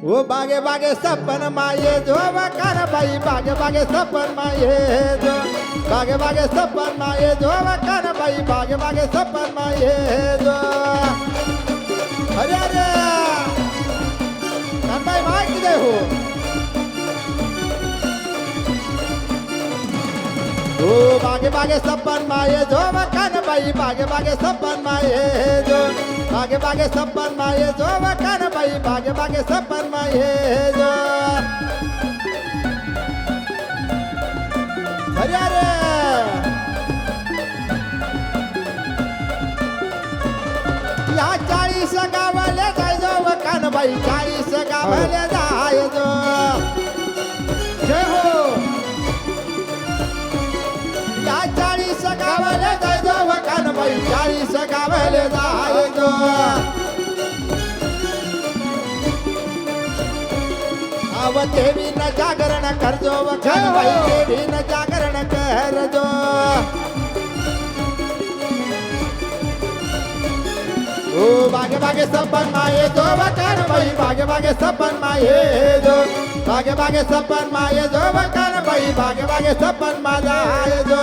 ओ बागे बागे सपन माये जो वकार भाई बागे बागे सपन माये जो। बागे बागे सपन माये जो वकार भाई बागे बागे सपन माये जो। ओ, बागे बागे सपन माये जो वकान भाई, बागे बागे सपन माये जो, बागे बागे सपन माये जो वकान भाई, बागे बागे सपन माये जो। अरे या चाळीस गावाले जाय जो वकान बाई चाळीस गावाले अव देवीन जागरण करजो वकान बाई देवीन जागरण करजो। ओ बागे बागे सपन माये जो वकान बाई बागे बागे सपन माये जो। बागे बागे सपन माये जो वकान बाई बागे बागे सपन माझा आहे जो।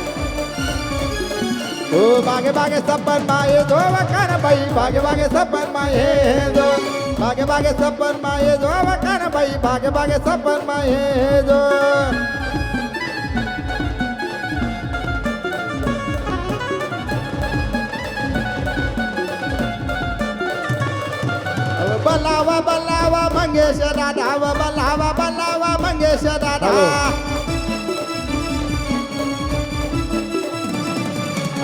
ओ बागे बागे सपन माये जो वकान बाई बागे बागे सपन माये जो बागे बागे सपन माये जो वकान बाई बागे बागे सपन माये जो बलावा बलावा, मंगेश व बलावा बलावा, मंगेश दादा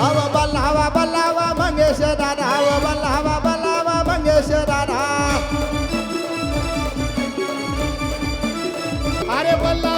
హవ బల్ల హవ బల్ల హవ మంగేశ్వర రాధ హవ బల్ల హవ బల్ల హవ మంగేశ్వర రాధ అరే బల్లా